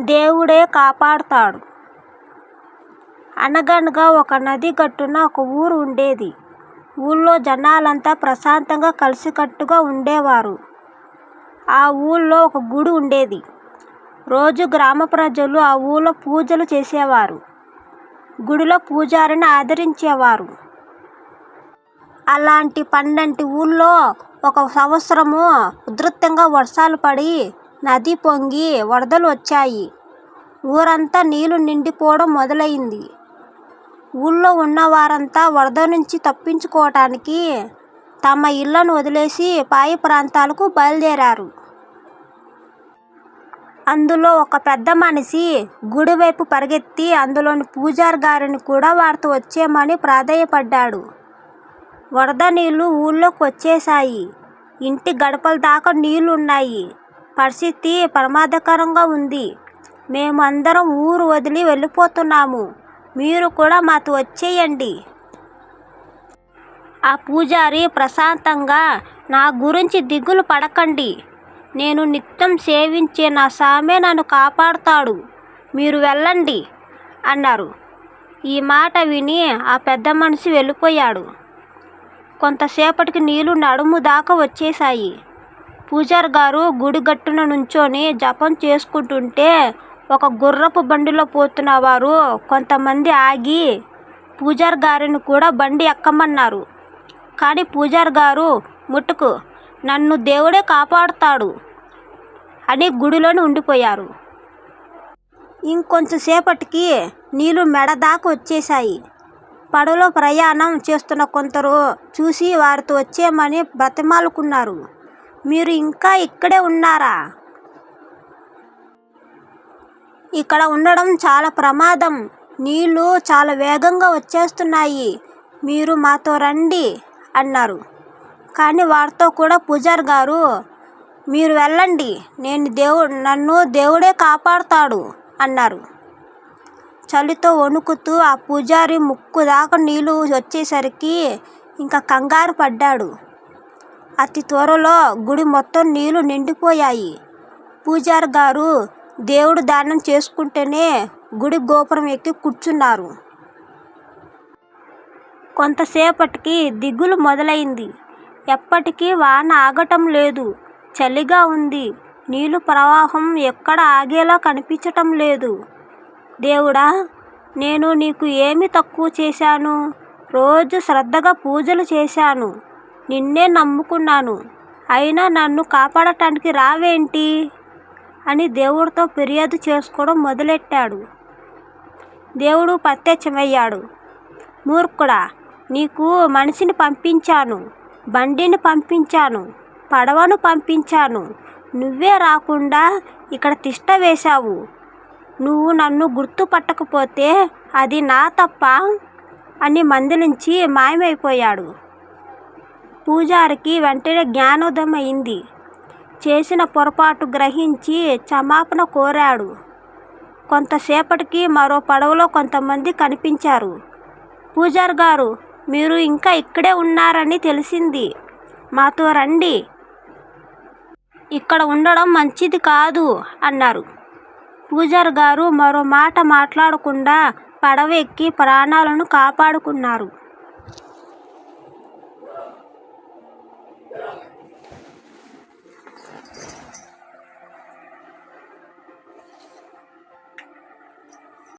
దేవుడే కాపాడుతాడు. అనగనగా ఒక నది గట్టున ఒక ఊరు ఉండేది. ఊళ్ళో జనాలంతా ప్రశాంతంగా కలిసికట్టుగా ఉండేవారు. ఆ ఊళ్ళో ఒక గుడి ఉండేది. రోజు గ్రామ ప్రజలు ఆ ఊళ్ళో పూజలు చేసేవారు. గుడిలో పూజారిని ఆదరించేవారు. అలాంటి పండంటి ఊళ్ళో ఒక సంవత్సరము ఉధృతంగా వర్షాలు పడి నది పొంగి వరదలు వచ్చాయి. ఊరంతా నీళ్ళు నిండిపోవడం మొదలైంది. ఊళ్ళో ఉన్న వారంతా వరద నుంచి తప్పించుకోవటానికి తమ ఇళ్ళను వదిలేసి పై ప్రాంతాలకు బయలుదేరారు. అందులో ఒక పెద్ద మనిషి గుడి వైపు పరిగెత్తి అందులోని పూజార్ గారిని కూడా వారితో వచ్చేమని ప్రాధేయపడ్డాడు. వరద నీళ్ళు ఊళ్ళోకి వచ్చేశాయి ఇంటి గడపల దాకా నీళ్ళు ఉన్నాయి పరిస్థితి ప్రమాదకరంగా ఉంది. మేము అందరం ఊరు వదిలి వెళ్ళిపోతున్నాము. మీరు కూడా మాతో వచ్చేయండి. ఆ పూజారి ప్రశాంతంగా నా గురించి దిగులు పడకండి. నేను నిత్యం సేవించే నా సామే నన్ను కాపాడుతాడు. మీరు వెళ్ళండి అన్నారు. ఈ మాట విని ఆ పెద్ద మనిషి వెళ్ళిపోయాడు. కొంతసేపటికి నీళ్ళు నడుము దాకా వచ్చేశాయి. పూజారి గారు గుడి గట్టున నుంచొని జపం చేసుకుంటుంటే ఒక గుర్రపు బండిలో పోతున్న వారు కొంతమంది ఆగి పూజారి గారిని కూడా బండి ఎక్కమన్నారు. కానీ పూజారి గారు ముట్టుకు నన్ను దేవుడే కాపాడుతాడు అని గుడిలోనే ఉండిపోయారు. ఇంకొంచెంసేపటికి నీళ్ళు మెడ దాకా వచ్చేశాయి. పడవలో ప్రయాణం చేస్తున్న కొందరు చూసి వారితో వచ్చేయమని బ్రతిమాలుకున్నారు. మీరు ఇంకా ఇక్కడే ఉన్నారా? ఇక్కడ ఉండడం చాలా ప్రమాదం. నీళ్ళు చాలా వేగంగా వచ్చేస్తున్నాయి. మీరు మాతో రండి అన్నారు. కానీ వారితో కూడా పూజారి గారు మీరు వెళ్ళండి. నేను దేవుడు నన్ను దేవుడే కాపాడుతాడు అన్నారు. చలితో వణుకుతూ ఆ పూజారి ముక్కు దాకా నీళ్ళు వచ్చేసరికి ఇంకా కంగారు పడ్డాడు. అతి త్వరలో గుడి మొత్తం నీళ్ళు నిండిపోయాయి. పూజారి గారు దేవుడు దానం చేసుకుంటేనే గుడి గోపురం ఎక్కి కూర్చున్నారు. కొంతసేపటికి దిగులు మొదలైంది. ఎప్పటికీ వాన ఆగటం లేదు. చలిగా ఉంది. నీళ్ళు ప్రవాహం ఎక్కడ ఆగేలా కనిపించటం లేదు. దేవుడా నేను నీకు ఏమి తక్కువ చేశాను? రోజు శ్రద్ధగా పూజలు చేశాను. నిన్నే నమ్ముకున్నాను. అయినా నన్ను కాపాడటానికి రావేంటి? అని దేవుడితో ఫిర్యాదు చేసుకోవడం మొదలెట్టాడు. దేవుడు ప్రత్యక్షమయ్యాడు. మూర్ఖుడా నీకు మనిషిని పంపించాను బండిని పంపించాను పడవను పంపించాను. నువ్వే రాకుండా ఇక్కడ తిష్ట వేశావు. నువ్వు నన్ను గుర్తుపట్టకపోతే అది నా తప్ప అని మందలించి మాయమైపోయాడు. పూజారికి వెంటనే జ్ఞానోదయమైంది. చేసిన పొరపాటు గ్రహించి క్షమాపణ కోరాడు. కొంతసేపటికి మరో పడవలో కొంతమంది కనిపించారు. పూజారి గారు మీరు ఇంకా ఇక్కడే ఉన్నారని తెలిసింది. మాతో రండి. ఇక్కడ ఉండడం మంచిది కాదు అన్నారు. పూజారి గారు మరో మాట మాట్లాడకుండా పడవ ఎక్కి ప్రాణాలను కాపాడుకున్నారు.